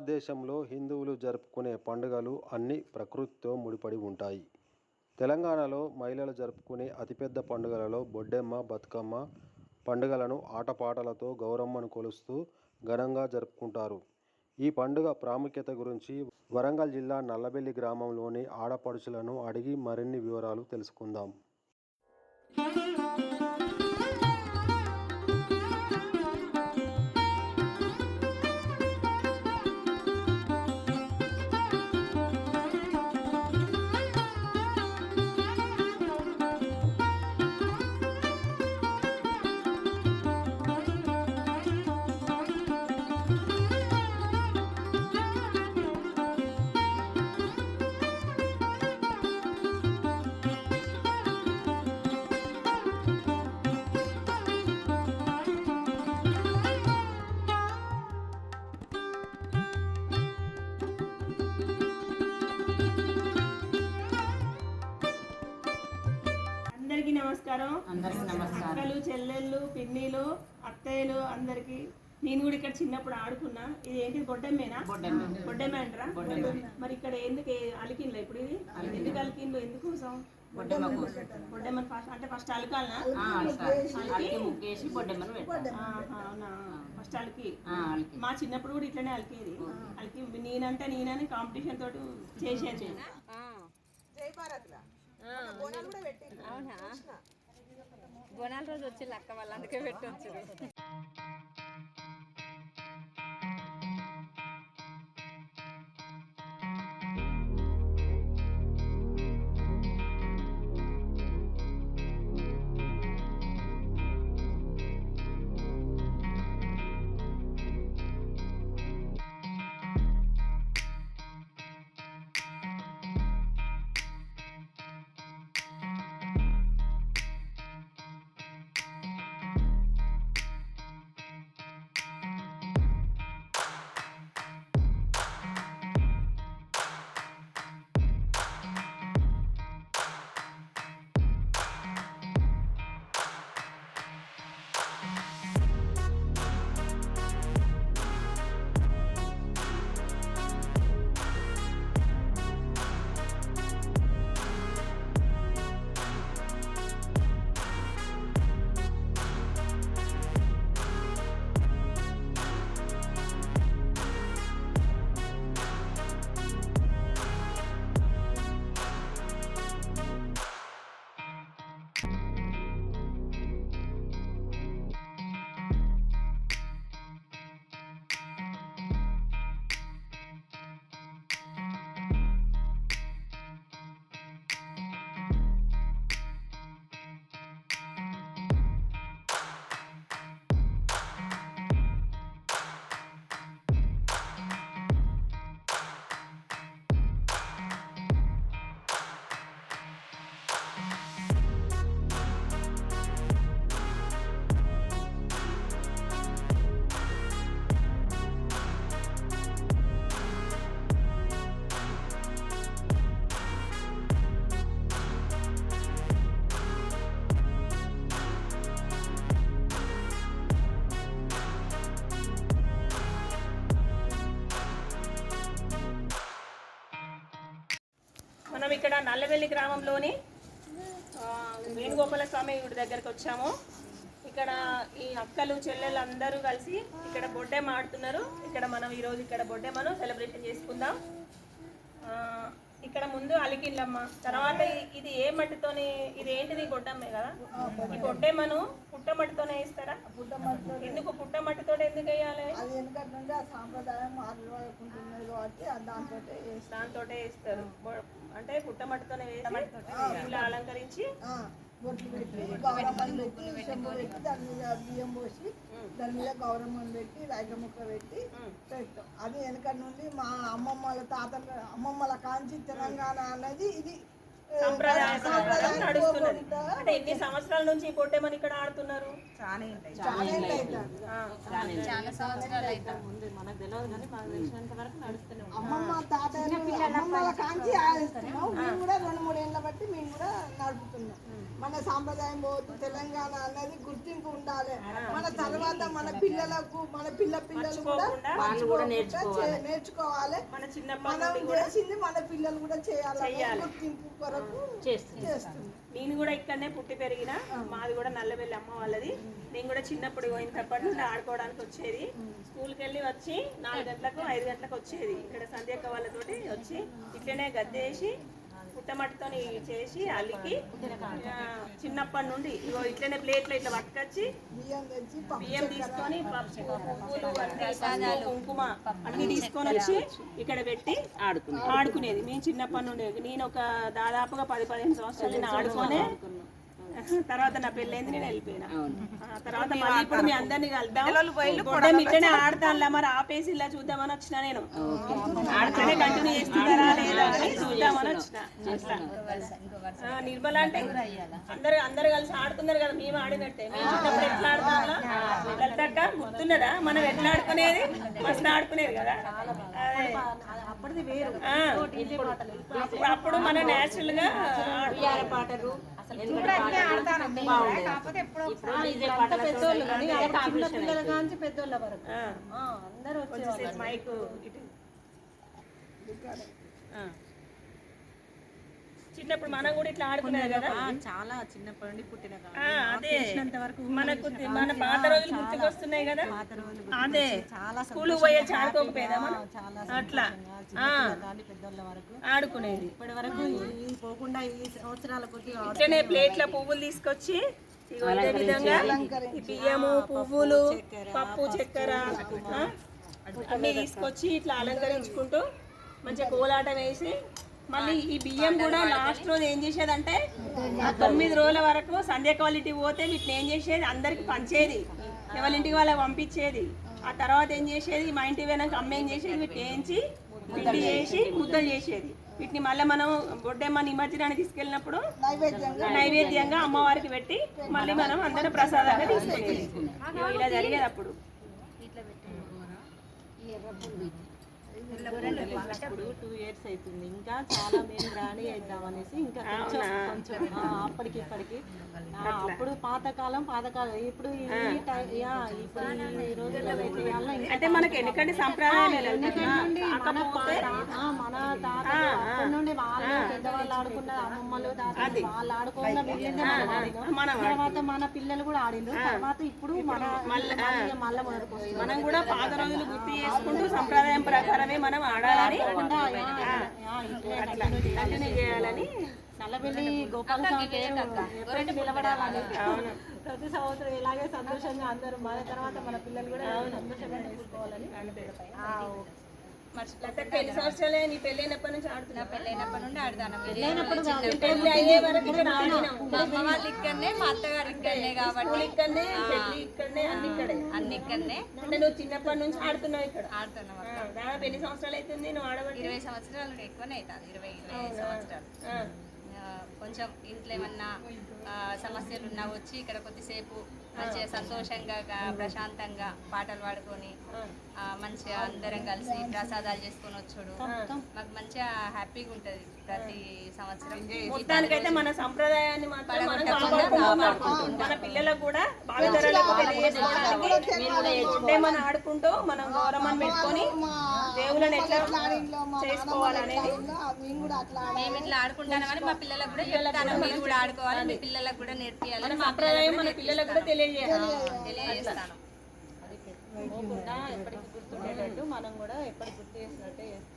భారతదేశంలో హిందువులు జరుపుకునే పండుగలు అన్ని ప్రకృతితో ముడిపడి ఉంటాయి. తెలంగాణలో మహిళలు జరుపుకునే అతిపెద్ద పండుగలలో బొడ్డెమ్మ బతుకమ్మ పండుగలను ఆటపాటలతో గౌరమ్మను కొలుస్తూ ఘనంగా జరుపుకుంటారు. ఈ పండుగ ప్రాముఖ్యత గురించి వరంగల్ జిల్లా నల్లబెల్లి గ్రామంలోని ఆడపడుచులను అడిగి మరిన్ని వివరాలు తెలుసుకుందాం. నమస్కారం. అందరికీ నమస్కారం. అక్కలు చెల్లెళ్ళు పిన్నిలు అత్తయ్యలు అందరికి నేను కూడా ఇక్కడ చిన్నప్పుడు ఆడుకున్నా. ఇది ఏంటి బొడ్డమ్మేనా? బొడ్డెమ్మ. బొడ్డమ్మ. అంటారా మరి ఇక్కడ ఎందుకు అలికిండ్లా ఇప్పుడు ఇది? ఎందుకు అలికిండ్లు? బొడ్డమ్మ ఫస్ట్ అంటే ఫస్ట్ అలకాలనా? అలక- ముగ్గేసి బొడ్డెమ్మను అవునా? ఫస్ట్ అలికి. మా చిన్నప్పుడు కూడా ఇట్లనే అలికేది. అలికి నేనంటే నేనని కాంపిటీషన్ తోటి చేసేది. అవునా? బోనాల రోజు వచ్చి అక్క వాళ్ళు అందుకే పెట్టొచ్చు. నల్లవెల్లి గ్రామంలోని వేణుగోపాల స్వామి గుడి దగ్గరకు వచ్చాము. ఇక్కడ ఈ అక్కలు చెల్లెలు అందరూ కలిసి ఇక్కడ బొడ్డే ఆడుతున్నారు ఇక్కడ మనం ఈరోజు ఇక్కడ బొడ్డెమ్మను సెలబ్రేషన్ చేసుకుందాం. ఆ, ఇక్కడ ముందు అలికిండ్లమ్మ తర్వాత ఇది ఏ మట్టితోని ఇది ఏంటిది? బొడ్డమ్మే కదా? ఈ బొడ్డెమ్మను పుట్టమట్టితోనే వేస్తారా? ఎందుకు పుట్టమట్టితో ఎందుకు వేయాలి? అది ఎందుకంటే ఆ సాంప్రదాయం మాట్లాడుకుంటున్నది కాబట్టి దాంతో దాంతో వేస్తారు. అంటే పుట్టమట్టితోనే వేసి ఇంట్లో అలంకరించి బొట్లు పెట్టి గౌరమ్మను పెట్టి చెంబు పెట్టి దాని మీద బియ్యం పోసి దాని మీద గౌరమ్మను పెట్టి రాగి ముక్క పెట్టి పెడతాం అది వెనకటి నుండి మా అమ్మమ్మల తాత అమ్మమ్మల కాంచి తెలంగాణ అన్నది ఇది ఏ, నడుస్తున్నది అంటే ఎన్ని సంవత్సరాల నుంచి ఈ పొట్టేమని ఇక్కడ ఆడుతున్నారు చాలా ఏళ్ళు అవుతుంది. ఆ, చాలా సంవత్సరాలు అయితే అమ్మమ్మ తాతయ్య అమ్మమ్మల కాంచి ఆడిస్తున్నాం మేము కూడా రెండు మూడు ఏళ్ళ బట్టి మేము కూడా నడుపుతున్నాం మన సాంప్రదాయం పోతు తెలంగాణ అన్నది గుర్తు గుర్తింపు ఉండాలి. మన తర్వాత మన పిల్లలకు మన పిల్ల పిల్లలు కూడా నేర్చుకోవాలి. మన మనం చేసింది మన పిల్లలు కూడా చేయాలి. గుర్తింపు కొరకు చేస్తుంది. నేను కూడా ఇక్కడనే పుట్టి పెరిగిన మాది కూడా నల్లబెల్లి అమ్మ వాళ్ళది. నేను కూడా చిన్నప్పుడు పోయినప్పటి నుండి ఆడుకోవడానికి వచ్చేది. స్కూల్కి వెళ్ళి వచ్చి నాలుగు గంటలకు ఐదు గంటలకు వచ్చేది. ఇక్కడ సంధ్యక్క వాళ్ళతోటి వచ్చి ఇట్లనే గద్దేసి పుట్టమట్టితో చేసి అల్లికి చిన్నప్పటి నుండి ఇగో ఇట్లనే ప్లేట్లో ఇట్లా పట్టుకొచ్చి బియ్యం తీసుకొని పప్పు పువ్వులు కుంకుమ అన్ని తీసుకొని వచ్చి ఇక్కడ పెట్టి ఆడుకునే ఆడుకునేది. మేము చిన్నప్పటి నుండి నేను ఒక దాదాపుగా పది పదిహేను సంవత్సరాలు నేను ఆడుకునే తర్వాత నా పెళ్ళైంది నేను వెళ్ళిపోయినా. ఆ తర్వాత మళ్ళీ ఇప్పుడు మీ అందరినీ కలుద్దాం. బొడ్డెం ఇట్లనే ఆడతానులే మరి ఆపేసి ఇలా చూద్దామని వచ్చిన నేను. ఆడుతూనే కంటిన్యూ చేస్తున్నారా లేదా అని చూద్దామని వచ్చిన. నిర్మల అంటే అందరు అందరు కలిసి ఆడుతున్నారు కదా మేము ఆడినట్టే. మేము చిన్నప్పుడు ఎట్లా ఆడుతామా లలితక్క గుర్తున్నదా? మనం ఎట్లా ఆడుకునేది? మస్తు ఆడుకునేది కదా. అప్పుడు అప్పుడు మనం నేచురల్గా పాటలు పెద్దోళ్ళు వరకు. అందరూ మైక్. చిన్నప్పుడు మనం కూడా ఇట్లా ఆడుకునేది కదా? చాలా చిన్నప్పటి నుండి పుట్టిన అదే. మనకు మన పాత రోజులు గుర్తుకొస్తున్నాయి కదా? అదే. స్కూల్ పోయే ఆడుకోకపోయేదా మనం అట్లా. పెద్దోళ్ళ వరకు. ఆడుకునేది. ఇప్పటి వరకు పోకుండా ఈ సంవత్సరాల కొద్ది ఇట్లనే ప్లేట్ల పువ్వులు తీసుకొచ్చి ఇదే విధంగా బియ్యము పువ్వులు పప్పు చక్కెర అన్ని తీసుకొచ్చి ఇట్లా అలంకరించుకుంటూ మంచిగా కోలాటం వేసి మళ్ళీ ఈ బియ్యం కూడా లాస్ట్ రోజు ఏం చేసేదంటే ఆ తొమ్మిది రోజుల వరకు సంధ్య క్వాలిటీ పోతే వీటిని ఏం చేసేది? అందరికి పంచేది. ఎవరింటికి వాళ్ళకి పంపించేది. ఆ తర్వాత ఏం చేసేది? మా ఇంటి వెనక అమ్మ ఏం చేసేది? వీటిని వేయించి పిండి చేసి ముద్దలు చేసేది. వీటిని మళ్ళీ మనం బొడ్డెమ్మ నిమజ్జనానికి తీసుకెళ్ళినప్పుడు నైవేద్యంగా నైవేద్యంగా అమ్మవారికి పెట్టి మళ్ళీ మనం అందరం ప్రసాదంగా తీసుకునేది. ఇలా జరిగేది అప్పుడు. ఇప్పుడు టూ ఇయర్స్ అవుతుంది ఇంకా చాలా మేము రాణి అవుతాం అనేసి ఇంకా కొంచెం కొంచెం అప్పటికి ఇప్పటికి అప్పుడు పాతకాలం పాతకాలం. ఇప్పుడు ఈ టై- యా, ఇప్పుడు ఈ రోజుల్లో ఇంకా అంటే మనకి ఎందుకంటే సంప్రదాయాలు మన అప్పటి నుండి వాళ్ళు పెద్దవాళ్ళు ఆడుకున్న అమ్మమ్మలు తాతలు వాళ్ళు ఆడుకున్న మిగిలిందే మనం తర్వాత మన పిల్లలు కూడా ఆడిండ్రు. తర్వాత ఇప్పుడు మన మళ్ళీ. మనం కూడా పాత రోజులు గుర్తు చేసుకుంటూ సంప్రదాయం ప్రకారమే మనం ఆడాలని అట్లా. కంటిన్యూ చేయాలని నల్లబెల్లి గోపాల స్వామి పేరు ఎప్పటికీ నిలబడాలని ప్రతి సంవత్సరం ఇలాగే సంతోషంగా అందరూ మన తర్వాత మన పిల్లలు కూడా సంతోషంగా చేసుకోవాలని ఎన్ని సంవత్సరాలే నీ పెళ్ళైనప్పటి నుంచి ఆడుతున్నా పెళ్ళైనప్పటి నుండి ఆడతాను. పెళ్ళి అయ్యే వరకు మా అమ్మ వాళ్ళు ఇక్కడనే మా అత్తగారు ఇక్కడనే కాబట్టి ఇక్కడనే పెళ్ళి ఇక్కడనే అన్ని ఇక్కడే. అన్ని ఇక్కడనే. అంటే నువ్వు చిన్నప్పటి నుంచి ఆడుతున్నావు ఇక్కడ? ఆడుతున్నాం ఆ, దాదాపు ఎన్ని సంవత్సరాలు అవుతుంది నువ్వు ఆడబట్టి. ఇరవై సంవత్సరాలు ఎక్కువనే అవుతుంది ఇరవై ఇరవై సంవత్సరాలు. కొంచెం ఇంట్లో ఏమన్నా ఆ, సమస్యలు ఉన్నా వచ్చి ఇక్కడ కొద్దిసేపు మంచిగా సంతోషంగా ప్రశాంతంగా పాటలు పాడుకొని ఆ, మంచిగా అందరం కలిసి ప్రసాదాలు చేసుకొని వచ్చాడు. మాకు మంచిగా హ్యాపీగా ఉంటుంది ప్రతి సంవత్సరం. మొత్తానికైతే మన సంప్రదాయాన్ని మనం పిల్లలకు కూడా మనం ఆడుకుంటూ మనం గౌరవం పెట్టుకొని దేవులను ఎట్లా చేసుకోవాలనేది మేము ఇట్లా ఆడుకుంటామని మా పిల్లలకు కూడా చెప్తాను మీరు కూడా ఆడుకోవాలి మీ పిల్లలకు కూడా సంప్రదాయం మన పిల్లలకు కూడా తెలియజేయాలి. తెలియజేస్తాను. పోకుండా ఎప్పటికీ గుర్తుండేటట్టు మనం కూడా ఎప్పటికి గుర్తు చేసినట్టే చేస్తాం